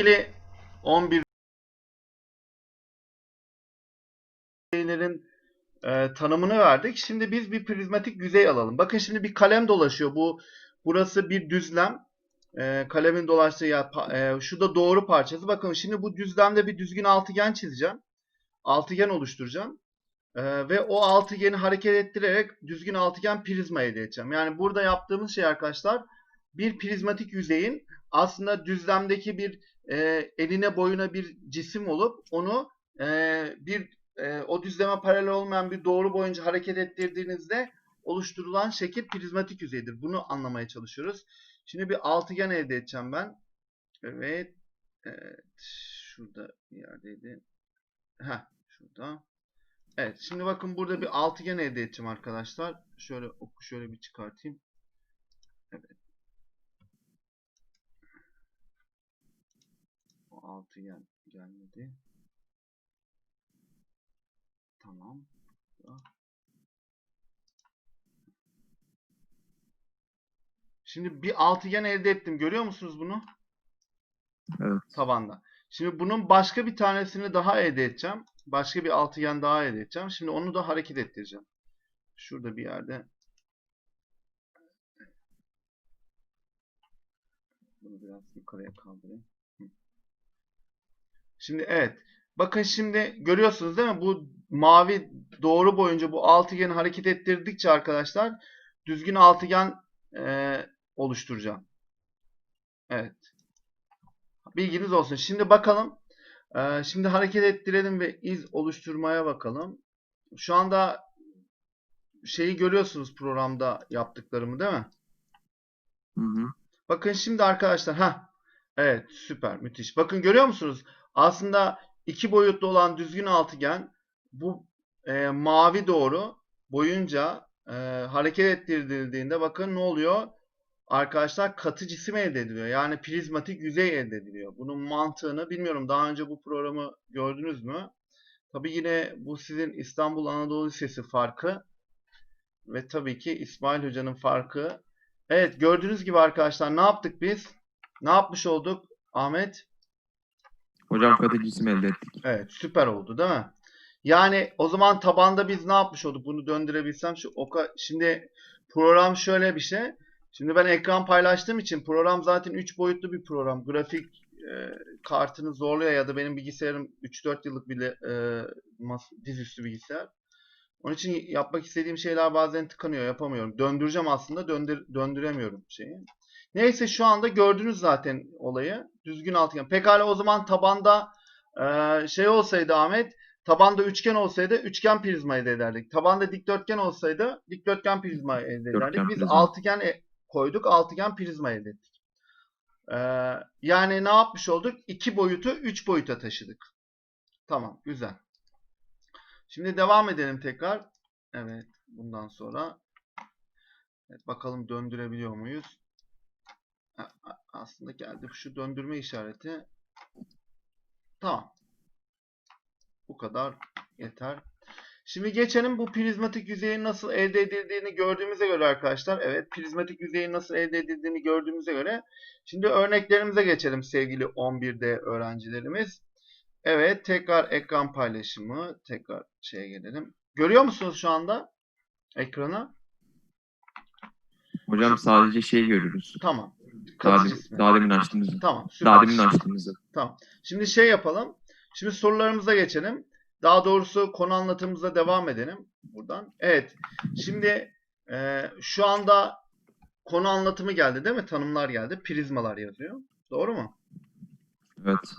ilgili 11 yüzeylerin e, tanımını verdik. Şimdi biz bir prizmatik yüzey alalım. Bakın şimdi bir kalem dolaşıyor. Bu burası bir düzlem. E, kalemin dolaştığı yer e, şu da doğru parçası. Bakın şimdi bu düzlemde bir düzgün altıgen çizeceğim. Altıgen oluşturacağım. E, ve o altıgeni hareket ettirerek düzgün altıgen prizma elde edeceğim. Yani burada yaptığımız şey arkadaşlar bir prizmatik yüzeyin aslında düzlemdeki bir e, eline boyuna bir cisim olup onu e, bir e, o düzleme paralel olmayan bir doğru boyunca hareket ettirdiğinizde oluşturulan şekil prizmatik yüzeydir. Bunu anlamaya çalışıyoruz. Şimdi bir altıgen elde edeceğim ben. Evet. Evet. Şurada bir yerdeydi. Heh. Şurada. Evet. Şimdi bakın burada bir altıgen elde edeceğim arkadaşlar. Şöyle oku şöyle bir çıkartayım. Evet. Altıgen gelmedi. Tamam. Şimdi bir altıgen elde ettim. Görüyor musunuz bunu? Evet. Tabanda. Şimdi bunun başka bir tanesini daha elde edeceğim. Başka bir altıgen daha elde edeceğim. Şimdi onu da hareket ettireceğim. Şurada bir yerde. Bunu biraz yukarıya kaldırayım. Şimdi evet. Bakın şimdi görüyorsunuz değil mi? Bu mavi doğru boyunca bu altıgeni hareket ettirdikçe arkadaşlar düzgün altıgen e, oluşturacağım. Evet. Bilginiz olsun. Şimdi bakalım. E, şimdi hareket ettirelim ve iz oluşturmaya bakalım. Şu anda şeyi görüyorsunuz programda yaptıklarımı değil mi? Hı hı. Bakın şimdi arkadaşlar. ha Evet süper müthiş. Bakın görüyor musunuz? Aslında iki boyutlu olan düzgün altıgen bu e, mavi doğru boyunca e, hareket ettirildiğinde bakın ne oluyor? Arkadaşlar katı cisim elde ediliyor. Yani prizmatik yüzey elde ediliyor. Bunun mantığını bilmiyorum. Daha önce bu programı gördünüz mü? Tabii yine bu sizin İstanbul Anadolu Lisesi farkı ve tabii ki İsmail Hoca'nın farkı. Evet gördüğünüz gibi arkadaşlar ne yaptık biz? Ne yapmış olduk Ahmet? Hocam katı cisim elde ettik. Evet süper oldu değil mi? Yani o zaman tabanda biz ne yapmış olduk? Bunu döndürebilsem şu oka şimdi program şöyle bir şey. Şimdi ben ekran paylaştığım için program zaten 3 boyutlu bir program. Grafik e, kartını zorluyor ya da benim bilgisayarım 3-4 yıllık bile e, mas- dizüstü bilgisayar. Onun için yapmak istediğim şeyler bazen tıkanıyor, yapamıyorum. Döndüreceğim aslında, döndür döndüremiyorum şeyi. Neyse şu anda gördünüz zaten olayı. Düzgün altıgen. Pekala o zaman tabanda e, şey olsaydı Ahmet, tabanda üçgen olsaydı üçgen prizma elde ederdik. Tabanda dikdörtgen olsaydı dikdörtgen prizma elde ederdik. Dörtgen Biz prizma. altıgen e- koyduk, altıgen prizma elde ettik. E, yani ne yapmış olduk? İki boyutu üç boyuta taşıdık. Tamam, güzel. Şimdi devam edelim tekrar. Evet, bundan sonra evet, bakalım döndürebiliyor muyuz? Aslında geldi şu döndürme işareti. Tamam. Bu kadar yeter. Şimdi geçelim bu prizmatik yüzeyin nasıl elde edildiğini gördüğümüze göre arkadaşlar. Evet, prizmatik yüzeyin nasıl elde edildiğini gördüğümüze göre. Şimdi örneklerimize geçelim sevgili 11'de öğrencilerimiz. Evet, tekrar ekran paylaşımı. Tekrar şeye gelelim. Görüyor musunuz şu anda ekranı? Hocam sadece şey görürüz. Tamam. Daha, demin açtığımızı. Tamam. süper. Daha demin açtığımızı. Tamam. Şimdi şey yapalım. Şimdi sorularımıza geçelim. Daha doğrusu konu anlatımımıza devam edelim buradan. Evet. Şimdi e, şu anda konu anlatımı geldi değil mi? Tanımlar geldi. Prizmalar yazıyor. Doğru mu? Evet.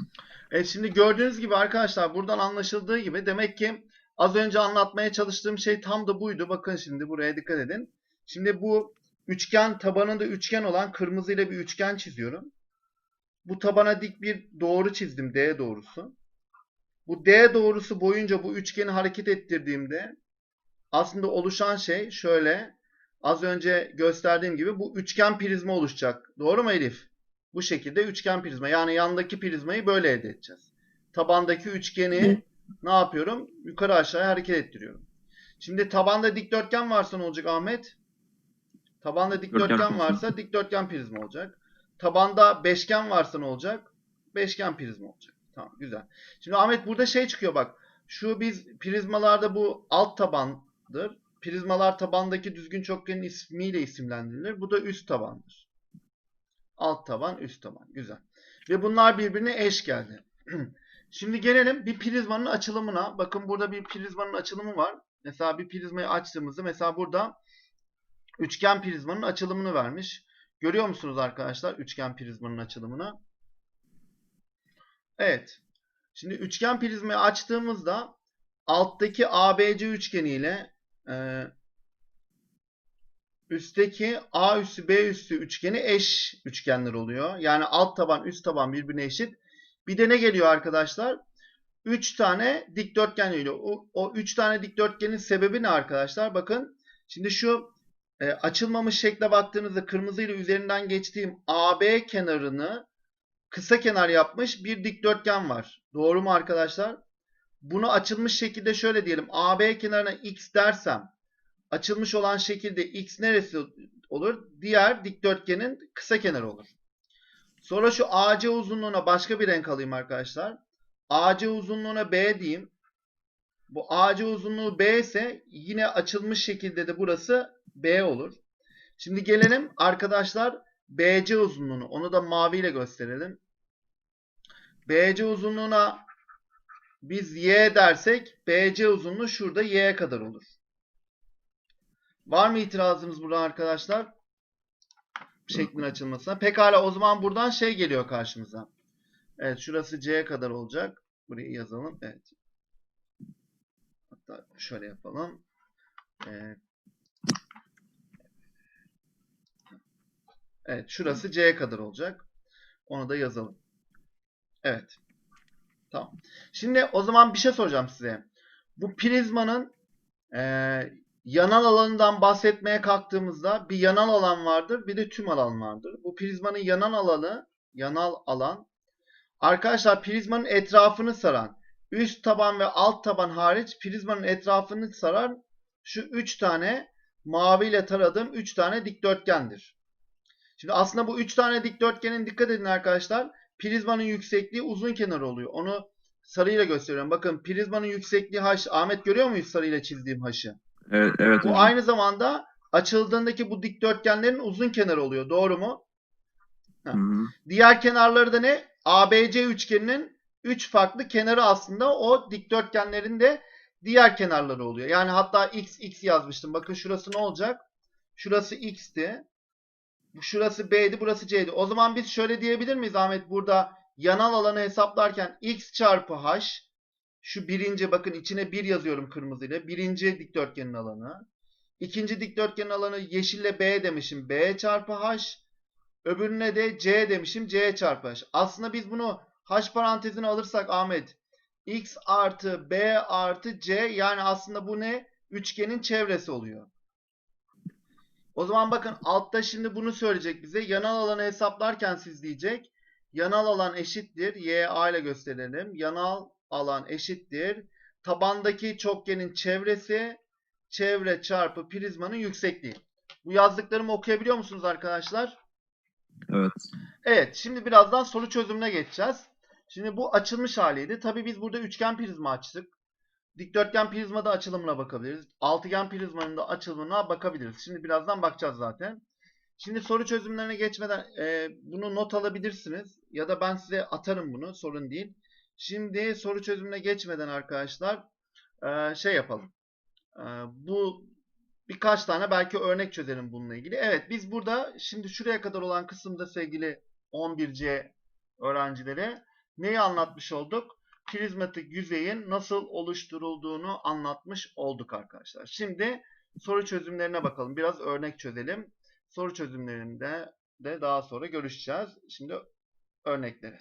Evet şimdi gördüğünüz gibi arkadaşlar buradan anlaşıldığı gibi demek ki az önce anlatmaya çalıştığım şey tam da buydu. Bakın şimdi buraya dikkat edin. Şimdi bu üçgen tabanında üçgen olan kırmızı ile bir üçgen çiziyorum. Bu tabana dik bir doğru çizdim D doğrusu. Bu D doğrusu boyunca bu üçgeni hareket ettirdiğimde aslında oluşan şey şöyle az önce gösterdiğim gibi bu üçgen prizma oluşacak. Doğru mu Elif? Bu şekilde üçgen prizma. Yani yandaki prizmayı böyle elde edeceğiz. Tabandaki üçgeni ne yapıyorum? Yukarı aşağıya hareket ettiriyorum. Şimdi tabanda dikdörtgen varsa ne olacak Ahmet? Tabanda dikdörtgen varsa dikdörtgen prizma olacak. Tabanda beşgen varsa ne olacak? beşgen prizma olacak. Tamam güzel. Şimdi Ahmet burada şey çıkıyor bak. Şu biz prizmalarda bu alt tabandır. Prizmalar tabandaki düzgün çokgenin ismiyle isimlendirilir. Bu da üst tabandır. Alt taban, üst taban. Güzel. Ve bunlar birbirine eş geldi. Şimdi gelelim bir prizmanın açılımına. Bakın burada bir prizmanın açılımı var. Mesela bir prizmayı açtığımızda mesela burada üçgen prizmanın açılımını vermiş. Görüyor musunuz arkadaşlar üçgen prizmanın açılımını? Evet. Şimdi üçgen prizmayı açtığımızda alttaki ABC üçgeniyle e, üstteki A üssü B üssü üçgeni eş üçgenler oluyor. Yani alt taban üst taban birbirine eşit. Bir de ne geliyor arkadaşlar? 3 tane dikdörtgen geliyor. O, o 3 tane dikdörtgenin sebebi ne arkadaşlar? Bakın şimdi şu e, açılmamış şekle baktığınızda kırmızıyla üzerinden geçtiğim AB kenarını kısa kenar yapmış bir dikdörtgen var. Doğru mu arkadaşlar? Bunu açılmış şekilde şöyle diyelim. AB kenarına x dersem açılmış olan şekilde x neresi olur? Diğer dikdörtgenin kısa kenarı olur. Sonra şu AC uzunluğuna başka bir renk alayım arkadaşlar. AC uzunluğuna B diyeyim. Bu AC uzunluğu B ise yine açılmış şekilde de burası B olur. Şimdi gelelim arkadaşlar BC uzunluğunu. Onu da maviyle gösterelim. BC uzunluğuna biz Y dersek BC uzunluğu şurada Y'ye kadar olur. Var mı itirazınız burada arkadaşlar? Şeklin açılmasına. Pekala o zaman buradan şey geliyor karşımıza. Evet şurası C'ye kadar olacak. Burayı yazalım. Evet. Hatta şöyle yapalım. Evet. Evet şurası C'ye kadar olacak. Onu da yazalım. Evet. Tamam. Şimdi o zaman bir şey soracağım size. Bu prizmanın eee, yanal alanından bahsetmeye kalktığımızda bir yanal alan vardır, bir de tüm alan vardır. Bu prizmanın yanal alanı, yanal alan arkadaşlar prizmanın etrafını saran üst taban ve alt taban hariç prizmanın etrafını saran şu üç tane maviyle taradığım üç tane dikdörtgendir. Şimdi aslında bu üç tane dikdörtgenin dikkat edin arkadaşlar. Prizmanın yüksekliği uzun kenarı oluyor. Onu sarıyla gösteriyorum. Bakın prizmanın yüksekliği h. Ahmet görüyor muyuz sarıyla çizdiğim h'ı? Evet, evet Bu hocam. aynı zamanda açıldığındaki bu dikdörtgenlerin uzun kenarı oluyor. Doğru mu? Hı hı. Diğer kenarları da ne? ABC üçgeninin 3 farklı kenarı aslında o dikdörtgenlerin de diğer kenarları oluyor. Yani hatta x x yazmıştım. Bakın şurası ne olacak? Şurası x'ti. Bu Şurası b'di, burası c'di. O zaman biz şöyle diyebilir miyiz Ahmet? Burada yanal alanı hesaplarken x çarpı h şu birinci bakın içine 1 yazıyorum kırmızıyla. Birinci dikdörtgenin alanı. İkinci dikdörtgenin alanı yeşille b demişim. b çarpı h. Öbürüne de c demişim. c çarpı h. Aslında biz bunu h parantezine alırsak Ahmet x artı b artı c yani aslında bu ne? Üçgenin çevresi oluyor. O zaman bakın altta şimdi bunu söyleyecek bize. Yanal alanı hesaplarken siz diyecek. Yanal alan eşittir. YA ile gösterelim. Yanal alan eşittir. Tabandaki çokgenin çevresi çevre çarpı prizmanın yüksekliği. Bu yazdıklarımı okuyabiliyor musunuz arkadaşlar? Evet. Evet, şimdi birazdan soru çözümüne geçeceğiz. Şimdi bu açılmış haliydi. Tabii biz burada üçgen prizma açtık. Dikdörtgen prizmada açılımına bakabiliriz. Altıgen prizmanın da açılımına bakabiliriz. Şimdi birazdan bakacağız zaten. Şimdi soru çözümlerine geçmeden e, bunu not alabilirsiniz. Ya da ben size atarım bunu. Sorun değil. Şimdi soru çözümüne geçmeden arkadaşlar e, şey yapalım. E, bu birkaç tane belki örnek çözelim bununla ilgili. Evet biz burada şimdi şuraya kadar olan kısımda sevgili 11C öğrencilere neyi anlatmış olduk? Prizmatik yüzeyin nasıl oluşturulduğunu anlatmış olduk arkadaşlar. Şimdi soru çözümlerine bakalım. Biraz örnek çözelim. Soru çözümlerinde de daha sonra görüşeceğiz. Şimdi örnekleri.